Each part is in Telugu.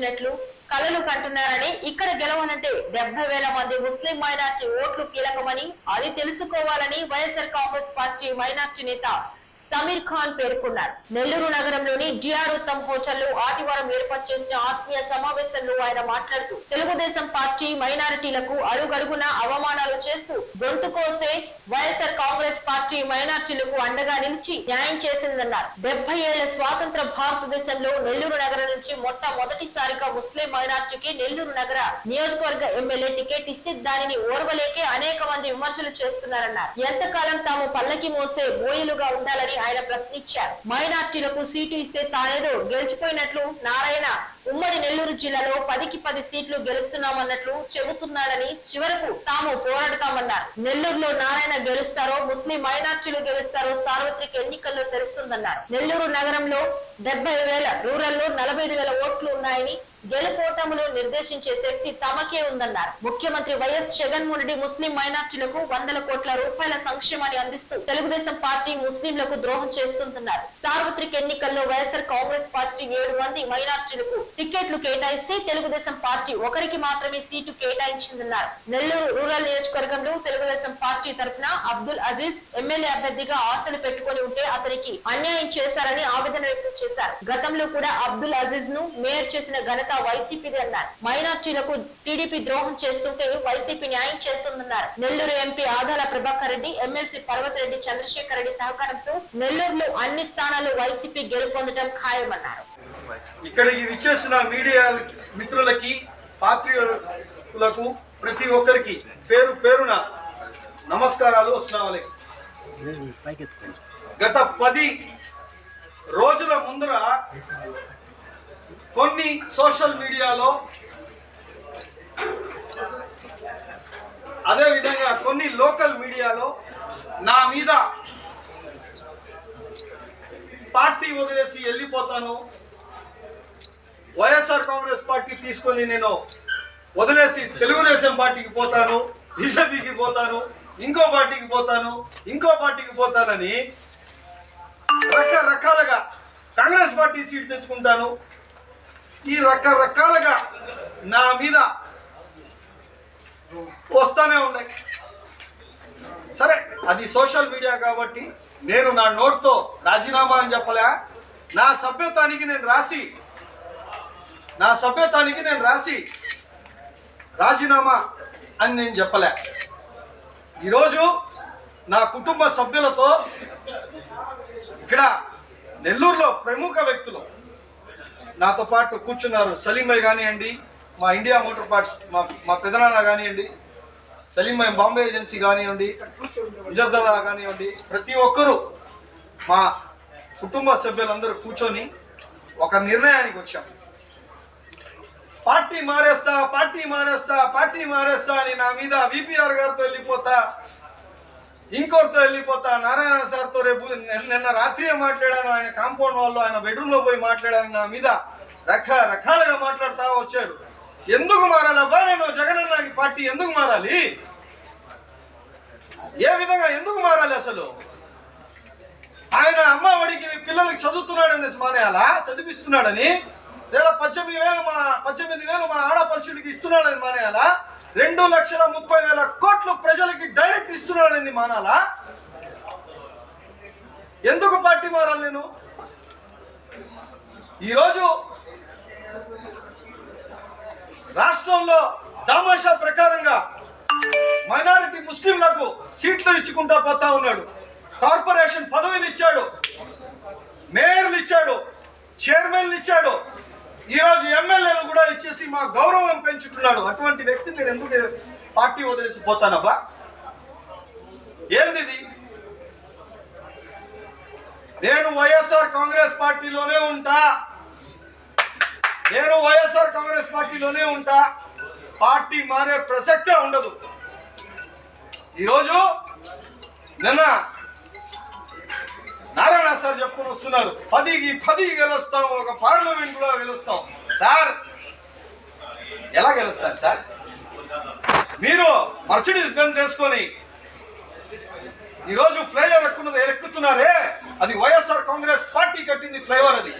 ఇచ్చినట్లు కలలు కంటున్నారని ఇక్కడ గెలవనంటే డెబ్బై వేల మంది ముస్లిం మైనార్టీ ఓట్లు కీలకమని అది తెలుసుకోవాలని వైఎస్ఆర్ కాంగ్రెస్ పార్టీ మైనార్టీ నేత సమీర్ ఖాన్ పేర్కొన్నారు. నెల్లూరు నగరంలోని జిఆర్ ఉత్తమ్ హోటల్లో ఆదివారం ఏర్పాటు చేసిన ఆత్మీయ సమావేశంలో ఆయన మాట్లాడుతూ తెలుగుదేశం పార్టీ మైనారిటీలకు అడుగడుగున అవమానాలు చేస్తూ గొంతు కోస్తే వైఎస్ఆర్ కాంగ్రెస్ పార్టీ మైనార్టీలకు అండగా నిలిచి న్యాయం చేసిందన్నారు. డెబ్బై ఏళ్ళ స్వాతంత్ర భారతదేశంలో నెల్లూరు నగరం నుంచి మొట్టమొదటిసారిగా ముస్లిం మైనార్టీకి నెల్లూరు నగర నియోజకవర్గ ఎమ్మెల్యే టికెట్ ఇస్తే దానిని ఓర్వలేకే అనేక మంది విమర్శలు చేస్తున్నారన్నారు. ఎంతకాలం తాము పల్లకి మోసే బోయిలుగా ఉండాలని ఆయన ప్రశ్నించారు. మైనార్టీలకు సీటు ఇస్తే తానేదో గెలిచిపోయినట్లు నారాయణ ఉమ్మడి నెల్లూరు జిల్లాలో పదికి పది సీట్లు గెలుస్తున్నామన్నట్లు చెబుతున్నాడని చివరకు తాము పోరాడతామన్నారు. నెల్లూరులో నారాయణ గెలుస్తారో ముస్లిం మైనార్టీలు గెలుస్తారో సార్వత్రిక ఎన్నికల్లో తెలుస్తుందన్నారు. నెల్లూరు నగరంలో డెబ్బై వేల రూరల్లో నలభై ఐదు వేల ఓట్లు ఉన్నాయని గెలుపోటములు నిర్దేశించే శక్తి తమకే ఉందన్నారు. ముఖ్యమంత్రి వైఎస్ జగన్మోహన్ రెడ్డి ముస్లిం మైనార్టీలకు వందల కోట్ల రూపాయల సంక్షేమాన్ని అందిస్తూ తెలుగుదేశం పార్టీ ముస్లింలకు ద్రోహం చేస్తుందన్నారు సార్వత్రిక ఎన్నికల్లో వైఎస్ఆర్ కాంగ్రెస్ పార్టీ ఏడు మంది మైనార్టీలకు టికెట్లు కేటాయిస్తే తెలుగుదేశం పార్టీ ఒకరికి మాత్రమే సీటు కేటాయించిందన్నారు. నెల్లూరు రూరల్ నియోజకవర్గంలో తెలుగుదేశం పార్టీ తరఫున అబ్దుల్ అజీజ్ ఎమ్మెల్యే అభ్యర్థిగా ఆశలు పెట్టుకొని ఉంటే అతనికి అన్యాయం చేశారని ఆవేదన వ్యక్తం చేశారు. గతంలో కూడా అబ్దుల్ అజీజ్ను మేయర్ చేసిన ఘనత వైసీపీది అన్నారు. మైనార్టీలకు టీడీపీ ద్రోహం చేస్తుంటే వైసీపీ న్యాయం చేస్తుందన్నారు. నెల్లూరు ఎంపీ ఆదాల ప్రభాకర్ రెడ్డి ఎమ్మెల్సీ పర్వతరెడ్డి చంద్రశేఖర్ రెడ్డి సహకారంతో నెల్లూరులో అన్ని స్థానాలు వైసీపీ గెలుపొందడం ఖాయమన్నారు. ఇక్కడికి విచ్చేసిన మీడియా మిత్రులకి పాత్రికులకు ప్రతి ఒక్కరికి పేరు పేరున నమస్కారాలు అస్సలాము గత పది రోజుల ముందర కొన్ని సోషల్ మీడియాలో అదే విధంగా కొన్ని లోకల్ మీడియాలో నా మీద పార్టీ వదిలేసి వెళ్ళిపోతాను వైఎస్ఆర్ కాంగ్రెస్ పార్టీ తీసుకొని నేను వదిలేసి తెలుగుదేశం పార్టీకి పోతాను బీజేపీకి పోతాను ఇంకో పార్టీకి పోతాను ఇంకో పార్టీకి పోతానని రకరకాలుగా కాంగ్రెస్ పార్టీ సీట్ తెచ్చుకుంటాను. ఈ రకరకాలుగా నా మీద వస్తానే ఉన్నాయి. సరే అది సోషల్ మీడియా కాబట్టి నేను నా నోట్తో రాజీనామా అని చెప్పలే. నా సభ్యత్వానికి నేను రాసి నా సభ్యత్వానికి నేను రాసి రాజీనామా అని నేను చెప్పలే. ఈరోజు నా కుటుంబ సభ్యులతో ఇక్కడ నెల్లూరులో ప్రముఖ వ్యక్తులు నాతో పాటు కూర్చున్నారు. సలీమయ్య కానివ్వండి మా ఇండియా మోటార్ పార్ట్స్ మా మా పెదనాన్న కానివ్వండి సలీమయ్య బాంబే ఏజెన్సీ కానివ్వండి ముజద్దదా కానివ్వండి ప్రతి ఒక్కరూ మా కుటుంబ సభ్యులందరూ కూర్చొని ఒక నిర్ణయానికి వచ్చాం. పార్టీ మారేస్తా పార్టీ మారేస్తా పార్టీ మారేస్తా అని నా మీద విపిఆర్ గారితో వెళ్ళిపోతా ఇంకోరితో వెళ్ళిపోతా నారాయణ సార్తో రేపు నిన్న- రాత్రియే మాట్లాడాను ఆయన కాంపౌండ్ వాళ్ళు ఆయన బెడ్రూమ్లో పోయి మాట్లాడాను నా మీద రకరకాలుగా మాట్లాడతా వచ్చాడు. ఎందుకు మారాలబ్బా నేను? జగనన్న పార్టీ ఎందుకు మారాలి? ఏ విధంగా ఎందుకు మారాలి అసలు? ఆయన అమ్మ ఒడికి పిల్లలకి చదువుతున్నాడని మానేయాలా? చదివిస్తున్నాడని? లేదా పద్దెనిమిది వేలు మా పద్దెనిమిది వేలు మా ఆడపడుచుడికి ఇస్తున్నాడని మానేయాలా? రెండు లక్షల ముప్పై వేల కోట్లు ప్రజలకి డైరెక్ట్ ఇస్తున్నాడని మానాలా? ఎందుకు పార్టీ మారాలి నేను? ఈరోజు రాష్ట్రంలో దామాషా ప్రకారంగా మైనారిటీ ముస్లింలకు సీట్లు ఇచ్చుకుంటా పోతా ఉన్నాడు. కార్పొరేషన్ పదవులు ఇచ్చాడు. మేయర్లు ఇచ్చాడు. చైర్మన్లు ఇచ్చాడు. ఈరోజు ఎమ్మెల్యేలు కూడా ఇచ్చేసి మా గౌరవం పెంచుతున్నాడు. అటువంటి వ్యక్తి నేను ఎందుకు పార్టీ వదిలేసి పోతానబ్బా? ఏంది నేను వైఎస్ఆర్ కాంగ్రెస్ పార్టీలోనే ఉంటా. నేను వైఎస్ఆర్ కాంగ్రెస్ పార్టీలోనే ఉంటా. పార్టీ మారే ప్రసక్తే ఉండదు. ఈరోజు నిన్న సార్ చెప్పుకుని వస్తున్నారు. పదికి పది గెలుస్తాం ఒక పార్లమెంట్ కూడా గెలుస్తాం. సార్ ఎలా గెలుస్తారు సార్? మీరు మర్సిడీస్ బెన్స్ వేసుకొని ఈరోజు ఫ్లైఓవర్ ఎక్కున్నది ఎక్కుతున్నారే? అది వైఎస్ఆర్ కాంగ్రెస్ పార్టీ కట్టింది ఫ్లైఓవర్ అది.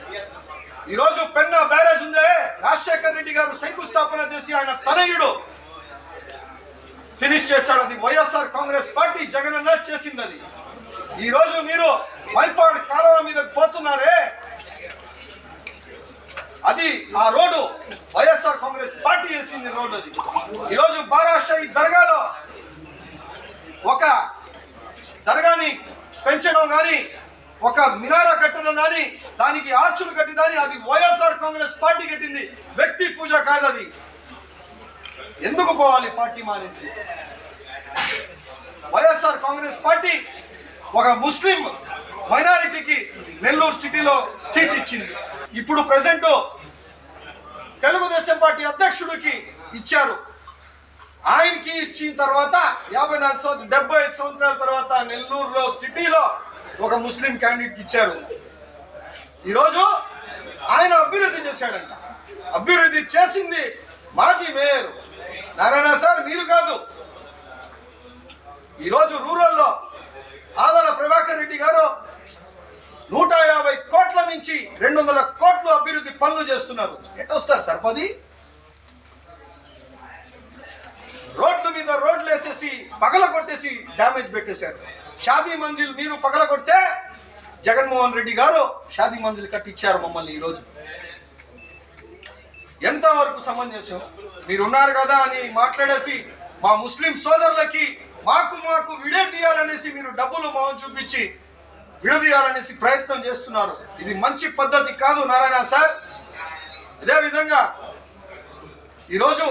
ఈరోజు పెన్న బ్యారేజ్ ఉందే? రాజశేఖర్ రెడ్డి గారు శంకుస్థాపన చేసి ఆయన తనయుడు ఫినిష్ చేశాడు. అది వైఎస్ఆర్ కాంగ్రెస్ పార్టీ జగన్ చేసింది అది. ఈ రోజు మీరు మైపాడు కాలువ మీద పోతున్నారే? అది ఆ రోడ్డు వైఎస్ఆర్ కాంగ్రెస్ పార్టీ చేసింది రోడ్డు అది. ఈరోజు బారాషాయి దర్గాలో ఒక దర్గాని పెంచడం కానీ ఒక మినారా కట్టడం కానీ దానికి ఆర్చులు కట్టినది అది వైఎస్ఆర్ కాంగ్రెస్ పార్టీ కట్టింది. వ్యక్తి పూజ కాదు అది. ఎందుకు పోవాలి పార్టీ మానేసి? వైఎస్ఆర్ కాంగ్రెస్ పార్టీ ఒక ముస్లిం మైనారిటీకి నెల్లూరు సిటీలో సీట్ ఇచ్చింది. ఇప్పుడు ప్రజెంట్ తెలుగుదేశం పార్టీ అధ్యక్షుడికి ఇచ్చారు. ఆయనకి ఇచ్చిన తర్వాత యాభై నాలుగు సంవత్సరం డెబ్బై ఐదు సంవత్సరాల తర్వాత నెల్లూరులో సిటీలో ఒక ముస్లిం క్యాండిడేట్ ఇచ్చారు. ఈరోజు ఆయన అభివృద్ధి చేశాడంట. అభివృద్ధి చేసింది మాజీ మేయర్ నారాయణ సార్ మీరు కాదు. ఈరోజు రూరల్లో ఆదల ప్రభాకర్ రెడ్డి గారు నూట యాభై కోట్ల నుంచి రెండు వందల కోట్లు అభివృద్ధి పనులు చేస్తున్నారు. ఎటొస్తారు సార్ పది రోడ్ల మీద రోడ్లు వేసేసి పగల కొట్టేసి డ్యామేజ్ పెట్టేశారు. షాదీ మంజిల్ మీరు పగల కొడితే జగన్మోహన్ రెడ్డి గారు షాదీ మంజిల్ కట్టించారు మమ్మల్ని ఈరోజు. ఎంతవరకు సమంజసం? మీరున్నారు కదా అని మాట్లాడేసి మా ముస్లిం సోదరులకి మాకు మాకు విడదీయాలనేసి మీరు డబ్బులు మొహం చూపించి విడదీయాలనేసి ప్రయత్నం చేస్తున్నారు. ఇది మంచి పద్ధతి కాదు నారాయణ సార్. ఇదే విధంగా ఈరోజు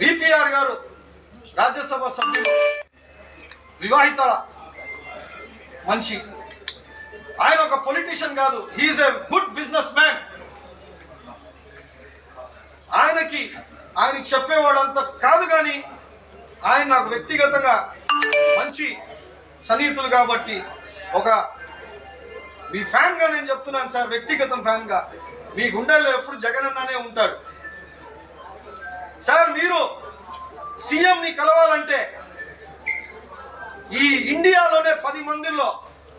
విపిఆర్ గారు రాజ్యసభ సభ్యులు వివాహిత మనిషి. ఆయన ఒక పొలిటీషియన్ కాదు. He is a good businessman ఆయనకి ఆయనకి చెప్పేవాడంత కాదు కానీ ఆయన నాకు వ్యక్తిగతంగా మంచి సన్నిహితులు కాబట్టి ఒక మీ ఫ్యాన్గా నేను చెప్తున్నాను సార్ వ్యక్తిగతం ఫ్యాన్గా. మీ గుండెల్లో ఎప్పుడు జగన్ అన్ననే ఉంటాడు. సార్ మీరు సీఎంని కలవాలంటే ఈ ఇండియాలోనే పది మందిలో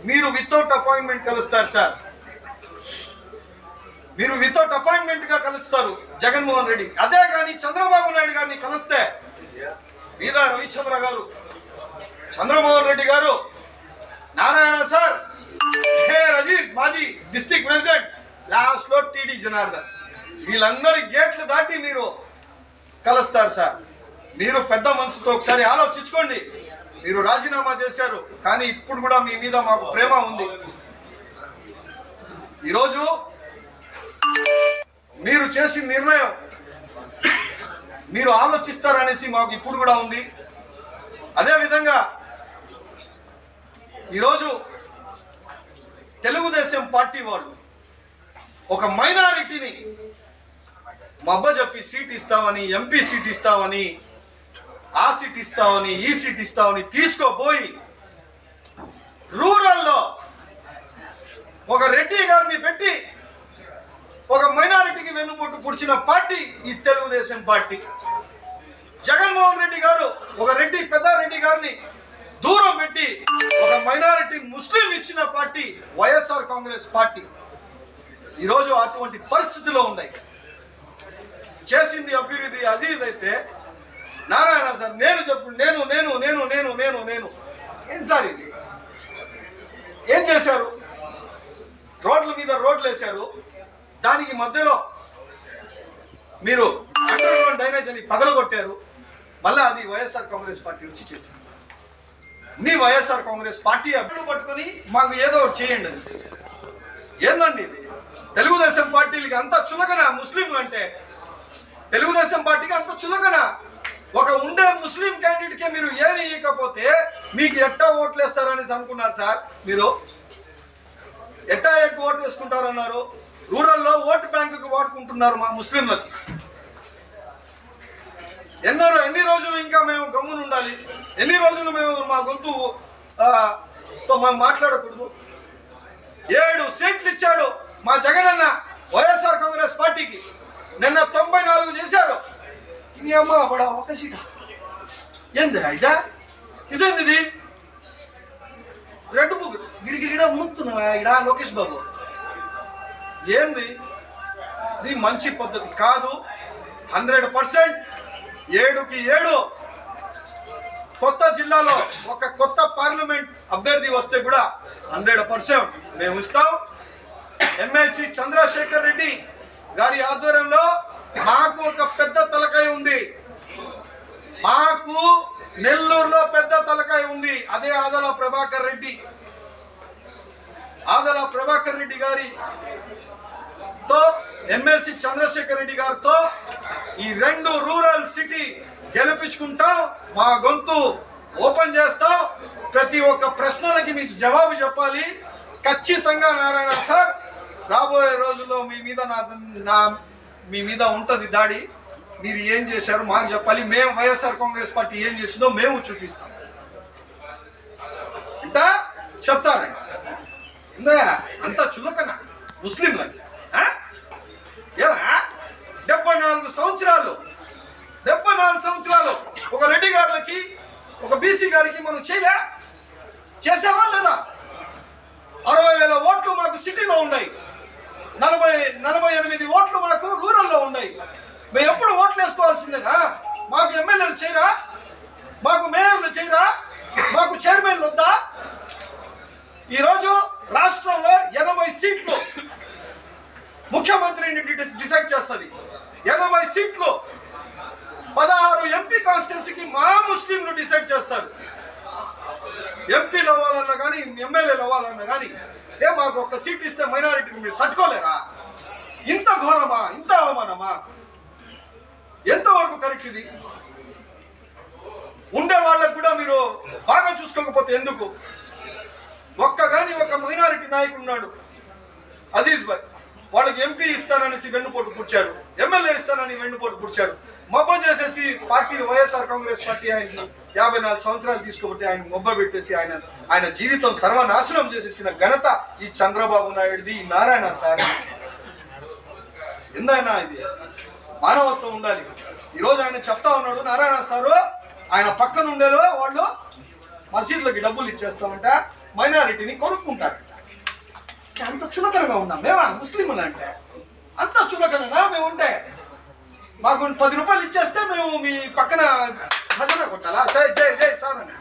మీరు వితౌట్ అపాయింట్మెంట్ కలుస్తారు సార్. మీరు వితౌట్ అపాయింట్మెంట్గా కలుస్తారు జగన్మోహన్ రెడ్డి. అదే కానీ చంద్రబాబు నాయుడు గారిని కలిస్తే మీద రవిచంద్ర గారు చంద్రమోహన్ రెడ్డి గారు. నారాయణ సార్. హే రజీష్ మాజీ డిస్టిక్ ప్రెసిడెంట్. లాస్ట్లో టీడీ జనార్దన్. వీళ్ళందరి గేట్లు దాటి మీరు కలుస్తారు సార్. మీరు పెద్ద మనసుతో ఒకసారి ఆలోచించుకోండి. మీరు రాజీనామా చేశారు కానీ ఇప్పుడు కూడా మీ మీద మాకు ప్రేమ ఉంది. ఈరోజు మీరు చేసిన నిర్ణయం మీరు ఆలోచిస్తారనేసి మాకు ఇప్పుడు కూడా ఉంది. అదేవిధంగా ఈరోజు తెలుగుదేశం పార్టీ వాళ్ళు ఒక మైనారిటీని మబ్బ చెప్పి సీట్ ఇస్తామని ఎంపీ సీట్ ఇస్తామని ఆ సీట్ ఇస్తామని ఈ సీట్ ఇస్తామని తీసుకోపోయి రూరల్లో ఒక రెడ్డి గారిని పెట్టి ఒక మైనారిటీకి వెన్నుపోటు పుడిచిన పార్టీ ఈ తెలుగుదేశం పార్టీ. జగన్మోహన్ రెడ్డి గారు ఒక రెడ్డి పెద్ద రెడ్డి గారిని దూరం పెట్టి ఒక మైనారిటీ ముస్లిం ఇచ్చిన పార్టీ వైఎస్ఆర్ కాంగ్రెస్ పార్టీ. ఈరోజు అటువంటి పరిస్థితిలో ఉన్నాయి. చేసింది అభివృద్ధి అజీజ్ అయితే నారాయణ సార్ నేను చెప్పు నేను నేను నేను నేను నేను నేను. ఏం సార్ ఇది? ఏం చేశారు? రోడ్ల మీద రోడ్లు వేశారు దానికి మధ్యలో మీరు అండర్ గ్రౌండ్ డ్రైనేజ్ అని పగలగొట్టారు. మళ్ళీ అది వైఎస్ఆర్ కాంగ్రెస్ పార్టీ వచ్చి చేసింది. నీ వైఎస్ఆర్ కాంగ్రెస్ పార్టీ అభివృద్ధి పట్టుకొని మాకు ఏదో ఒకటి చేయండి అది ఏందండి ఇది? తెలుగుదేశం పార్టీలకి అంత చులకన ముస్లింలు అంటే? తెలుగుదేశం పార్టీకి అంత చులకన? ఒక ఉండే ముస్లిం క్యాండిడేట్కే మీరు ఏమి ఇవ్వకపోతే మీకు ఎట్టా ఓట్లు వేస్తారనేసి అనుకున్నారు సార్ మీరు? ఎట్టా ఎట్టు ఓటు వేసుకుంటారన్నారు? రూరల్లో ఓటు బ్యాంకుకి వాడుకుంటున్నారు మా ముస్లింలకి ఎన్నో ఎన్ని రోజులు ఇంకా మేము గమ్మున ఉండాలి. ఎన్ని రోజులు మేము మా గొంతు తో మేము మాట్లాడకూడదు. ఏడు సీట్లు ఇచ్చాడు మా జగనన్న వైఎస్ఆర్ కాంగ్రెస్ పార్టీకి. నిన్న తొంభై నాలుగు చేశారు. నీ అమ్మ బడా ఒక సీట? ఏంది ఇదా ఇదేంది ఇది రెడ్ బుక్ గిడిగిడ ముక్తున్నావా ఇడా లోకేష్ బాబు? ఏంది? ఇది మంచి పద్ధతి కాదు. హండ్రెడ్ పర్సెంట్ ఏడుకి ఏడు. కొత్త జిల్లాలో ఒక కొత్త పార్లమెంట్ అభ్యర్థి వస్తే కూడా హండ్రెడ్ పర్సెంట్ మేము ఇస్తాం. ఎమ్మెల్సీ చంద్రశేఖర్ రెడ్డి గారి ఆధ్వర్యంలో మాకు ఒక పెద్ద తలకాయ ఉంది. మాకు నెల్లూరులో పెద్ద తలకాయ ఉంది. అదే ఆదల ప్రభాకర్ రెడ్డి. ఆదల ప్రభాకర్ రెడ్డి గారి తో ఎమ్మెల్సీ చంద్రశేఖర్ రెడ్డి గారితో ఈ రెండు రూరల్ సిటీ గెలిపించుకుంటాం మా గొంతు ఓపెన్ చేస్తాం. ప్రతి ఒక్క ప్రశ్నలకి మీకు జవాబు చెప్పాలి. ఖచ్చితంగా నారాయణ సార్ రాబోయే రోజుల్లో మీ మీద నా నా మీ మీద ఉంటుంది దాడి. మీరు ఏం చేశారు మాకు చెప్పాలి. మేము వైఎస్ఆర్ కాంగ్రెస్ పార్టీ ఏం చేసిందో మేము చూపిస్తాం. అంటే చెప్తారు ఇందా అంత చులకన ముస్లింలు డెబ్బై నాలుగు సంవత్సరాలు డెబ్బై నాలుగు సంవత్సరాలు ఒక రెడ్డి గారికి ఒక బీసీ గారికి మనం చేయలే. చేసావా లేదా? అరవై వేల ఓట్లు మాకు సిటీలో ఉన్నాయి. నలభై నలభై ఎనిమిది ఓట్లు మాకు రూరల్లో ఉన్నాయి. మేము ఎప్పుడు ఓట్లు వేసుకోవాల్సిందేనా? మాకు ఎమ్మెల్యేలు చేయరా? మాకు మేయర్లు చేయరా? మాకు చైర్మన్లు వద్దా? ఈరోజు రాష్ట్రంలో ఎనభై సీట్లు ముఖ్యమంత్రిని డిసైడ్ చేస్తుంది. ఎనభై సీట్లు పదహారు ఎంపీ కాన్స్టిట్యున్సీకి మా ముస్లింలు డిసైడ్ చేస్తారు. ఎంపీలు అవ్వాలన్నా కానీ ఎమ్మెల్యేలు అవ్వాలన్నా కానీ ఏ మాకు ఒక్క సీట్ ఇస్తే మైనారిటీకి మీరు తట్టుకోలేరా? ఇంత ఘోరమా? ఇంత అవమానమా? ఎంతవరకు కరెక్ట్ ఇది? ఉండే వాళ్ళకు కూడా మీరు బాగా చూసుకోకపోతే ఎందుకు? ఒక్క కానీ ఒక మైనారిటీ నాయకుడు ఉన్నాడు అజీజ్ భాయ్. వాళ్ళకి ఎంపీ ఇస్తాననేసి వెన్నుపోటు పుచ్చారు ఎమ్మెల్యే ఇస్తానని వెన్నుపోటు పుచ్చారు మబ్బ చేసేసి పార్టీని వైఎస్ఆర్ కాంగ్రెస్ పార్టీ ఆయన్ని యాభై నాలుగు సంవత్సరాలు తీసుకోబట్టి ఆయన మొబ్బ పెట్టేసి ఆయన ఆయన జీవితం సర్వనాశనం చేసేసిన ఘనత ఈ చంద్రబాబు నాయుడుది ఈ నారాయణ సార్. ఎందైనా ఇది? మానవత్వం ఉండాలి. ఈరోజు ఆయన చెప్తా ఉన్నాడు నారాయణ సారు ఆయన పక్కన ఉండేలో వాళ్ళు మసీదులకి డబ్బులు ఇచ్చేస్తామంట మైనారిటీని కొనుక్కుంటారంట. అంత చులకనగా ఉన్నాం. మేమా ముస్లింలు అంటే అంత చులకనగా మేము ఉంటే మాకు పది రూపాయలు ఇచ్చేస్తే మేము మీ పక్కన భజన కొట్టాలా? సరే జై జై సార్ అని.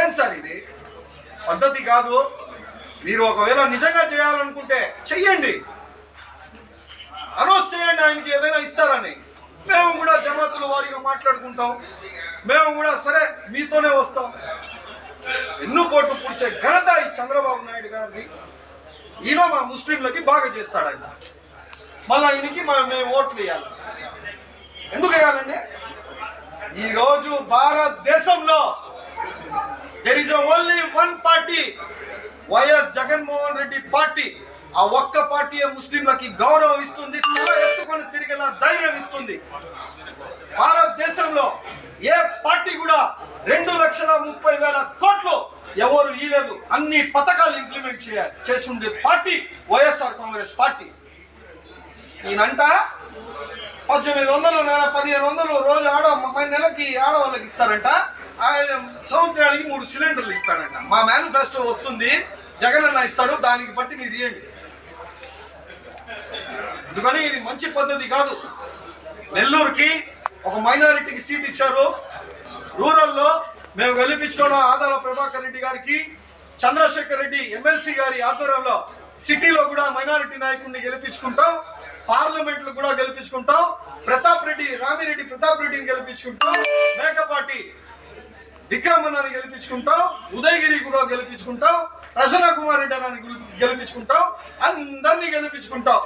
ఏం సార్ ఇది? పద్ధతి కాదు. మీరు ఒకవేళ నిజంగా చేయాలనుకుంటే చెయ్యండి. అనౌన్స్ చేయండి ఆయనకి ఏదైనా ఇస్తారని. మేము కూడా జమాతుల వారిగా మాట్లాడుకుంటాం. మేము కూడా సరే మీతోనే వస్తాం. ఎన్నో కోట్లు పుడిచే ఘనత ఈ చంద్రబాబు నాయుడు గారిని ఈయన మా ముస్లింలకి బాగా చేస్తాడంట. మళ్ళా ఈయనకి మనం మేము ఓట్లు వేయాలి. ఎందుకు వేయాలండి? ఈరోజు భారతదేశంలో there is only one party YS Jaganmohan Reddy party. ఆ ఒక్క పార్టీ ముస్లింలకి గౌరవం ఇస్తుంది తల ఎత్తుకొని తిరిగేలా ధైర్యం ఇస్తుంది. భారతదేశంలో ఏ పార్టీ కూడా రెండు లక్షల ముప్పై వేల కోట్లు ఎవరు ఇయలేదు అన్ని పథకాలు ఇంప్లిమెంట్ చేయాలి చేసి ఉండే పార్టీ వైఎస్ఆర్ కాంగ్రెస్ పార్టీ. ఈయనంట పద్దెనిమిది వందలు నెల పదిహేను వందలు రోజు ఆడ నెలకి ఆడవాళ్ళకి ఇస్తారంట. సంవత్సరానికి మూడు సిలిండర్లు ఇస్తాడంట. మా మేనిఫెస్టో వస్తుంది జగన్ అన్న ఇస్తాడు దానికి బట్టి మీరు ఇవ్వండి అందుకని ఇది మంచి పద్ధతి కాదు. నెల్లూరుకి ఒక మైనారిటీకి సీట్ ఇచ్చారు. రూరల్లో మేము గెలిపించుకున్న ఆదాల ప్రభాకర్ రెడ్డి గారికి చంద్రశేఖర్ రెడ్డి ఎమ్మెల్సీ గారి ఆధ్వర్యంలో సిటీలో కూడా మైనారిటీ నాయకుడిని గెలిపించుకుంటాం. పార్లమెంట్లో కూడా గెలిపించుకుంటాం. ప్రతాప్ రెడ్డి రామిరెడ్డి ప్రతాప్ రెడ్డిని గెలిపించుకుంటాం. మేకపాటి విక్రమన్నాన్ని గెలిపించుకుంటాం. ఉదయగిరి కూడా గెలిపించుకుంటాం. ప్రసన్న కుమార్ రెడ్డి అన్నాన్ని గెలిపించుకుంటాం. అందరినీ గెలిపించుకుంటాం.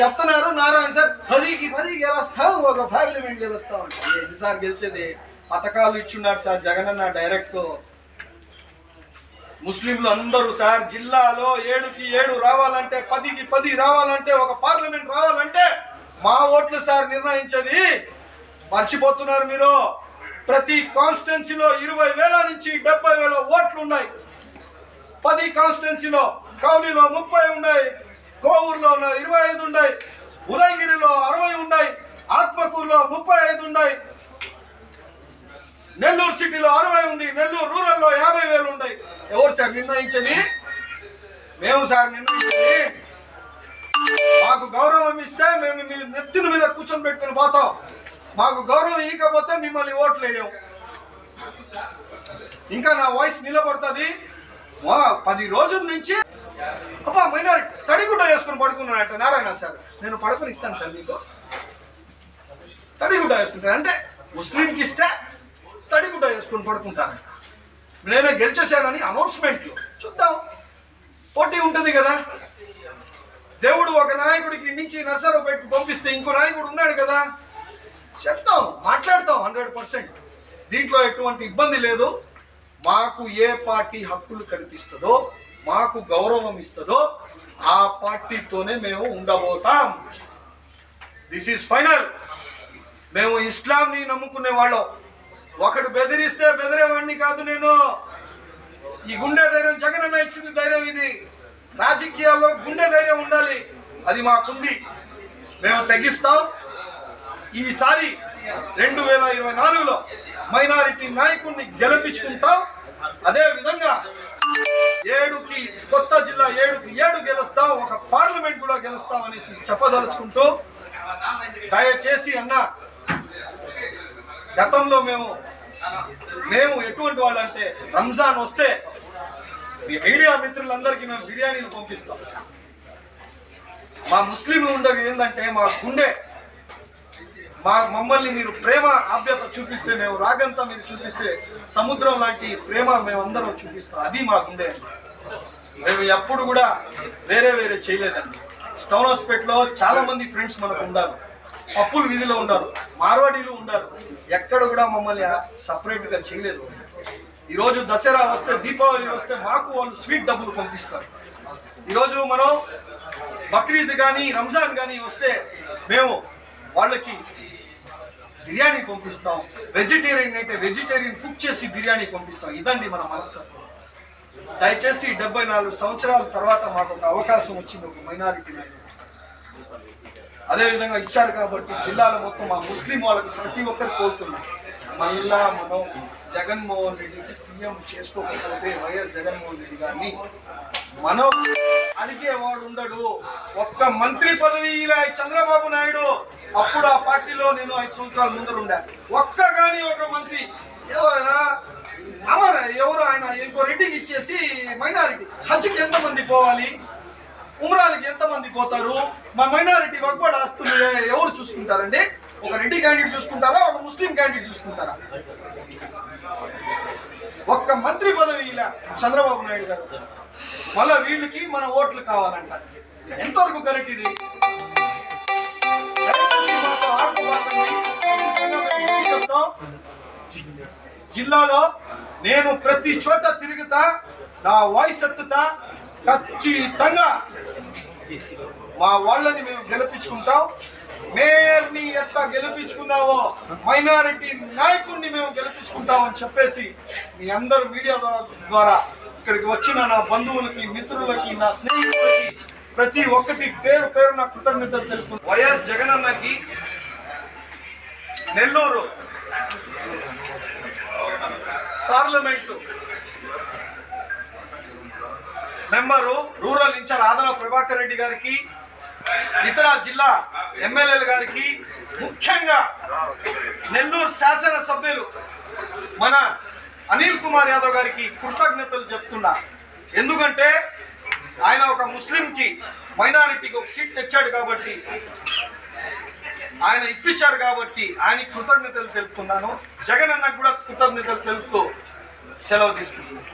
చెప్తున్నారు నారాయణ సార్ పదికి పది గెలుస్తాం ఒక పార్లమెంట్ గెలుస్తాం. ఎన్నిసార్లు గెలిచేది? పథకాలు ఇచ్చున్నాడు సార్ జగనన్న డైరెక్ట్. ముస్లింలు అందరూ సార్ జిల్లాలో ఏడుకి ఏడు రావాలంటే పదికి పది రావాలంటే ఒక పార్లమెంట్ రావాలంటే మా ఓట్లు సార్ నిర్ణయించేది. మర్చిపోతున్నారు మీరు. ప్రతి కాన్స్టిట్యున్సీలో ఇరవై వేల నుంచి డెబ్బై వేల ఓట్లు ఉన్నాయి. పది కాన్స్టిట్యున్సీలో కౌలిలో ముప్పై ఉన్నాయి. కోవూరులో ఇరవై ఐదు ఉన్నాయి. ఉదయగిరిలో అరవై ఉన్నాయి. ఆత్మకూరులో ముప్పై ఐదు ఉన్నాయి. నెల్లూరు సిటీలో అరవై ఉంది నెల్లూరు రూరల్లో యాభై వేలు ఉన్నాయి. ఎవరు సార్ నిర్ణయించేది? మేము సార్ నిర్ణయించేది. మాకు గౌరవం ఇస్తే మేము మీ నెత్తిన మీద కూర్చొని పెట్టుకుని పోతాం. మాకు గౌరవం ఇవ్వకపోతే మిమ్మల్ని ఓట్లేయం ఇంకా నా వాయిస్ నిలబడుతుంది. పది రోజుల నుంచి అబ్బా మైనారిటీ తడిగుడ్డ వేసుకొని పడుకున్నానంట నారాయణ సార్. నేను పడుకొని ఇస్తాను సార్ మీకు. తడిగుడ్డ వేసుకుంటాను అంటే ముస్లింకి ఇస్తే తడిగుడ్డ వేసుకొని పడుకుంటారంట. నేనే గెలిచేశానని అనౌన్స్మెంట్లు చూద్దాం. పోటీ ఉంటుంది కదా. దేవుడు ఒక నాయకుడికి నుంచి నర్సరావు పెట్టి పంపిస్తే ఇంకో నాయకుడు ఉన్నాడు కదా. చెప్తాం మాట్లాడతాం హండ్రెడ్ పర్సెంట్ దీంట్లో ఎటువంటి ఇబ్బంది లేదు. మాకు ఏ పార్టీ హక్కులు కల్పిస్తుందో మాకు గౌరవం ఇస్తుందో ఆ పార్టీతోనే మేము ఉండబోతాం. దిస్ ఈస్ ఫైనల్ మేము ఇస్లాంని నమ్ముకునే వాళ్ళం. ఒకడు బెదిరిస్తే బెదిరేవాడిని కాదు నేను. ఈ గుండె ధైర్యం జగన్ అన్న ఇచ్చింది ధైర్యం ఇది. రాజకీయాల్లో గుండె ధైర్యం ఉండాలి. అది మాకుంది. మేము తగ్గిస్తాం. ఈసారి రెండు వేల ఇరవై నాలుగులో మైనారిటీ నాయకుడిని గెలిపించుకుంటాం. అదే విధంగా ఏడుకి కొత్త జిల్లా ఏడుకి ఏడు గెలుస్తాం. ఒక పార్లమెంట్ కూడా గెలుస్తాం అనేసి చెప్పదలుచుకుంటూ దయచేసి అన్న గతంలో మేము మేము ఎటువంటి వాళ్ళంటే రంజాన్ వస్తే మీ మీడియా మిత్రులందరికీ మేము బిర్యానీలు పంపిస్తాం. మా ముస్లింలు ఉండదు ఏంటంటే మా గుండె మా మమ్మల్ని మీరు ప్రేమ ఆప్యత చూపిస్తే మేము రాగంతా మీరు చూపిస్తే సముద్రం లాంటి ప్రేమ మేము అందరూ చూపిస్తాం. అది మా గుండె. మేము ఎప్పుడు కూడా వేరే వేరే చేయలేదండి. స్టౌన్ హౌస్పేట్లో చాలా మంది ఫ్రెండ్స్ మనకు ఉన్నారు. పప్పులు వీధిలో ఉన్నారు మార్వాడీలు ఉన్నారు. ఎక్కడ కూడా మమ్మల్ని సపరేట్గా చేయలేదు. ఈరోజు దసరా వస్తే దీపావళి వస్తే మాకు వాళ్ళు స్వీట్ డబ్బులు పంపిస్తారు. ఈరోజు మనం బక్రీద్ కానీ రంజాన్ కానీ వస్తే మేము వాళ్ళకి బిర్యానీ పంపిస్తాం. వెజిటేరియన్ అయితే వెజిటేరియన్ కుక్ చేసి బిర్యానీ పంపిస్తాం. ఇదండి మన మనస్తత్వం. దయచేసి డెబ్బై నాలుగు సంవత్సరాల తర్వాత మాకు ఒక అవకాశం వచ్చింది ఒక మైనారిటీ అదేవిధంగా అదే విధంగా ఇచ్చారు కాబట్టి జిల్లాలో మొత్తం మా ముస్లిం వాళ్ళకి ప్రతి ఒక్కరు కోరుతున్నాం. మళ్ళా మనం జగన్మోహన్ రెడ్డికి సీఎం చేసుకోకపోతే వైఎస్ జగన్మోహన్ రెడ్డి గారిని మనం అడిగేవాడు ఉండడు. ఒక్క మంత్రి పదవి ఇలా చంద్రబాబు నాయుడు అప్పుడు ఆ పార్టీలో నేను ఐదు సంవత్సరాల ముందర ఉండా. ఒక్క గాని ఒక మంత్రి అమర ఎవరు ఆయన? ఇంకో రెడ్డికి ఇచ్చేసి మైనారిటీ. హజ్కి ఎంతమంది పోవాలి? ఉమ్రాలకి ఎంతమంది పోతారు? మా మైనారిటీ వగ్బడి ఆస్తులు ఎవరు చూసుకుంటారండి? ఒక రెడ్డి క్యాండిడేట్ చూసుకుంటారా? ఒక ముస్లిం క్యాండిడేట్ చూసుకుంటారా? ఒక్క మంత్రి పదవి ఇలా చంద్రబాబు నాయుడు గారు. మళ్ళా వీళ్ళకి మన ఓట్లు కావాలంట. ఎంతవరకు కరెక్ట్ ఇది? జిల్లాలో నేను ప్రతి చోట తిరుగుతా నా వాయిస్ ఎత్తుతా ఖచ్చితంగా మా వాళ్ళని మేము గెలిపించుకుంటాం. మేయర్ని ఎట్లా గెలిపించుకున్నావో మైనారిటీ నాయకుడిని మేము గెలిపించుకుంటామని చెప్పేసి మీ అందరు మీడియా ద్వారా ఇక్కడికి వచ్చిన నా బంధువులకి మిత్రులకి నా స్నేహితులకి ప్రతి ఒక్కటి పేరు పేరు నా కృతజ్ఞతలు తెలుపు వైఎస్ జగనన్నకి Nellore parliament member rural incharge ఆదర Prabhakar Reddy గారికి ఇతర జిల్లా ఎమ్మెల్యేలు గారికి ముఖ్యంగా నెల్లూరు శాసన సభ్యులు మన అనిల్ కుమార్ యాదవ్ గారికి కృతజ్ఞతలు చెప్తున్నా. ఎందుకంటే ఆయన ఒక ముస్లింకి మైనారిటీకి ఒక సీట్ తెచ్చాడు కాబట్టి ఆయన ఇప్పించారు కాబట్టి ఆయన కృతజ్ఞతలు తెలుపుతున్నాను. జగన్ అన్నకు కూడా కృతజ్ఞతలు తెలుపుతూ సెలవు తీసుకుంటున్నాను.